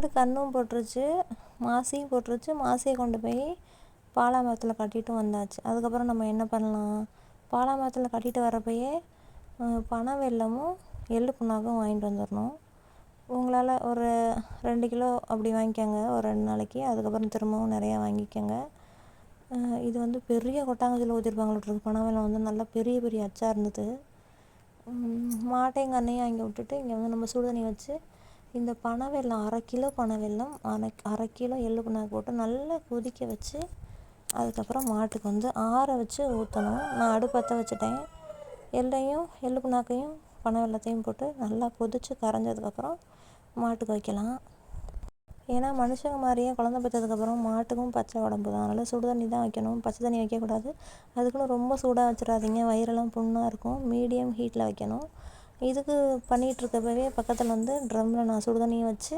மாடு கன்றும் போட்டுருச்சு மாசியும் போட்டுருச்சு மாசியை கொண்டு போய் பாலாமரத்தில் கட்டிட்டு வந்தாச்சு. அதுக்கப்புறம் நம்ம என்ன பண்ணலாம்? பாலாமரத்தில் கட்டிட்டு வரப்பயே பனை வெல்லமும் எள்ளு புண்ணாக்கும் வாங்கிட்டு வந்துடணும். உங்களால் ஒரு ரெண்டு கிலோ அப்படி வாங்கிக்கோங்க ஒரு ரெண்டு நாளைக்கு. அதுக்கப்புறம் திரும்பவும் நிறையா வாங்கிக்கோங்க. இது வந்து பெரிய கொட்டாங்கச்சியில் ஊற்றிருப்பாங்களாட்ருக்கு பனை வெள்ளம் வந்து நல்லா பெரிய பெரிய அச்சாக இருந்தது. மாட்டையும் கண்ணையும் அங்கே விட்டுட்டு இங்கே வந்து நம்ம சுடுதண்ணி வச்சு இந்த பனை வெல்லம் அரை கிலோ பனை வெல்லம் அரை அரை கிலோ எள்ளு புண்ணாக்கு போட்டு நல்லா கொதிக்க வச்சு அதுக்கப்புறம் மாட்டுக்கு வந்து ஆற வச்சு ஊற்றணும் நான் அடுப்பற்ற வச்சுட்டேன். எள்ளையும் எள்ளு புண்ணாக்கையும் பனை வெல்லத்தையும் போட்டு நல்லா கொதித்து கரைஞ்சதுக்கப்புறம் மாட்டுக்கு வைக்கலாம். ஏன்னா மனுஷங்க மாதிரியே குழந்த பெற்றதுக்கப்புறம் மாட்டுக்கும் பச்சை உடம்பு தான். அதனால் சுடு தண்ணி தான் வைக்கணும். பச்சை தண்ணி வைக்கக்கூடாது. அதுக்குன்னு ரொம்ப சூடாக வச்சிடாதீங்க. வயிறெல்லாம் புண்ணாக இருக்கும். மீடியம் ஹீட்டில் வைக்கணும். இதுக்கு பண்ணிகிட்ருக்கப்பவே பக்கத்தில் வந்து ட்ரம்மில் நான் சுடு தண்ணியும் வச்சு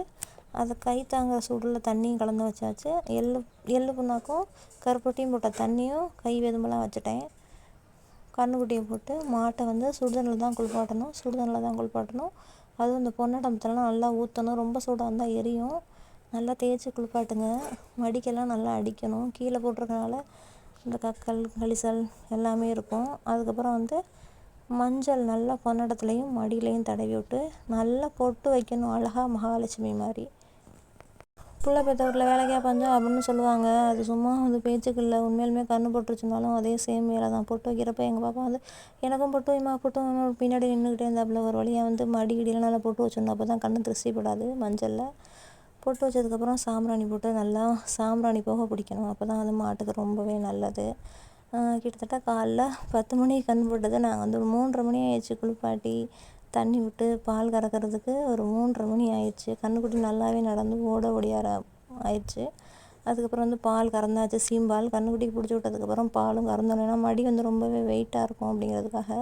அதை கை தாங்குற சூடில் தண்ணியும் கலந்து வச்சாச்சு. எள்ளு எள்ளு புண்ணாக்கும் கருப்பட்டியும் போட்ட தண்ணியும் கை வெதும்பெல்லாம் வச்சுட்டேன். கண்ணுக்குட்டியை போட்டு மாட்டை வந்து சுடுதண்ணில் தான் குளிப்பாட்டணும் சுடுதண்ணில் தான் குளிப்பாட்டணும். அதுவும் இந்த பொன்னடம்பத்துலலாம் நல்லா ஊற்றணும் ரொம்ப சூடாக இருந்தால் எரியும். நல்லா தேய்ச்சி குளிப்பாட்டுங்க. மடிக்கெல்லாம் நல்லா அடிக்கணும். கீழே போட்டிருக்கனால இந்த கக்கல் கழிசல் எல்லாமே இருக்கும். அதுக்கப்புறம் வந்து மஞ்சள் நல்லா பொன்னடத்துலையும் மடியிலையும் தடவி விட்டு நல்லா பொட்டு வைக்கணும் அழகாக மகாலட்சுமி மாதிரி. பிள்ளை பெற்ற வீட்டில் பஞ்சம் அப்படின்னு சொல்லுவாங்க. அது சும்மா வந்து பேச்சுக்கு இல்லை. உண்மையிலுமே கன்று போட்டுருச்சுனாலும் அதே சேம் வேலை தான். பொட்டு வைக்கிறப்ப எங்கள் பாப்பா வந்து எனக்கும் பொட்டு வைமா பொட்டு வைமா பின்னாடி நின்றுக்கிட்டே இருந்தாப்புல. ஒரு வழியாக வந்து மடி கிடியில் நல்லா பொட்டு வச்சிடணும் அப்போ தான் கண்ணு திருஷ்டிப்படாது மஞ்சளில். பொட்டு வச்சதுக்கப்புறம் சாம்பிராணி போட்டு நல்லா சாம்பிராணி போக பிடிக்கணும். அப்போ தான் அது மாட்டுக்கு ரொம்பவே நல்லது. கிட்டத்தட்ட காலைல பத்து மணிக்கு கன்று போட்டது. நாங்கள் வந்து ஒரு மூன்றரை மணி ஆயிடுச்சு குளிப்பாட்டி தண்ணி விட்டு பால் கறக்கிறதுக்கு. ஒரு மூன்றரை மணி ஆயிடுச்சு. கன்றுக்குட்டி நல்லாவே நடந்து ஓட ஓடியார ஆயிடுச்சு. அதுக்கப்புறம் வந்து பால் கறந்தாச்சு. சீம்பால் கன்றுக்குட்டிக்கு பிடிச்சி விட்டதுக்கப்புறம் பாலும் கறந்தோம் ஏன்னா மடி வந்து ரொம்பவே வெயிட்டாக இருக்கும் அப்படிங்கிறதுக்காக.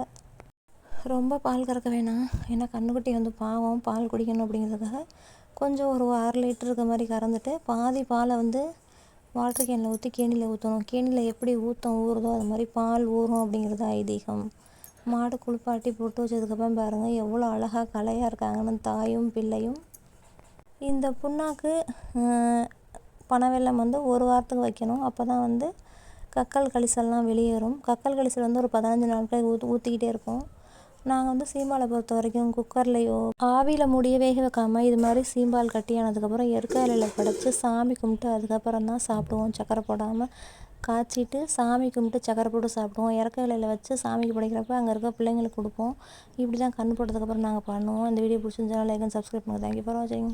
ரொம்ப பால் கறக்க வேணாம். ஏன்னா கன்றுக்குட்டி வந்து பாவம் பால் குடிக்கணும் அப்படிங்கிறதுக்காக. கொஞ்சம் ஒரு அரை லிட்டருக்கு மாதிரி கறந்துட்டு பாதி பாலை வந்து வாட்டர் கேனில் ஊற்றி கேணியில் ஊற்றணும். கேணியில் எப்படி ஊற்றம் ஊறுதோ அது மாதிரி பால் ஊறும் அப்படிங்கிறது ஐதீகம். மாடு குளிப்பாட்டி பொட்டு வச்சதுக்கப்புறம் பாருங்கள் எவ்வளோ அழகாக கலையாக இருக்காங்கன்னு தாயும் பிள்ளையும். இந்த புண்ணாக்கு பனவெல்லம் வந்து ஒரு வாரத்துக்கு வைக்கணும். அப்போ தான் வந்து கக்கல் கழிசல்லாம் வெளியேறும். கக்கல் கழிசல் வந்து ஒரு பதினஞ்சு நாட்கள் ஊற்று ஊற்றிக்கிட்டே இருக்கும். நாங்கள் வந்து சீம்பாலை பொறுத்த வரைக்கும் குக்கர்லேயோ ஆவியில் முடிய வேக வைக்காமல் இது மாதிரி சீம்பால் கட்டி ஆனதுக்கப்புறம் எருக்காலையில் படைச்சி சாமி கும்பிட்டு அதுக்கப்புறம் தான் சாப்பிடுவோம். சக்கரை போடாமல் காய்ச்சிட்டு சாமி கும்பிட்டு சக்கரை போட்டு சாப்பிடுவோம். இறக்க இலையில் வச்சு சாமிக்கு படைக்கிறப்ப அங்கே இருக்க பிள்ளைங்களுக்கு கொடுப்போம். இப்படி தான் கன்று போட்டதுக்கப்புறம் நாங்கள் பண்ணுவோம். இந்த வீடியோ பிடிச்சிருந்தா லைக் அண்ட் சப்ஸ்கிரைப் பண்ணுங்கள் தேங்க்யூ ஃபார் வாட்சிங்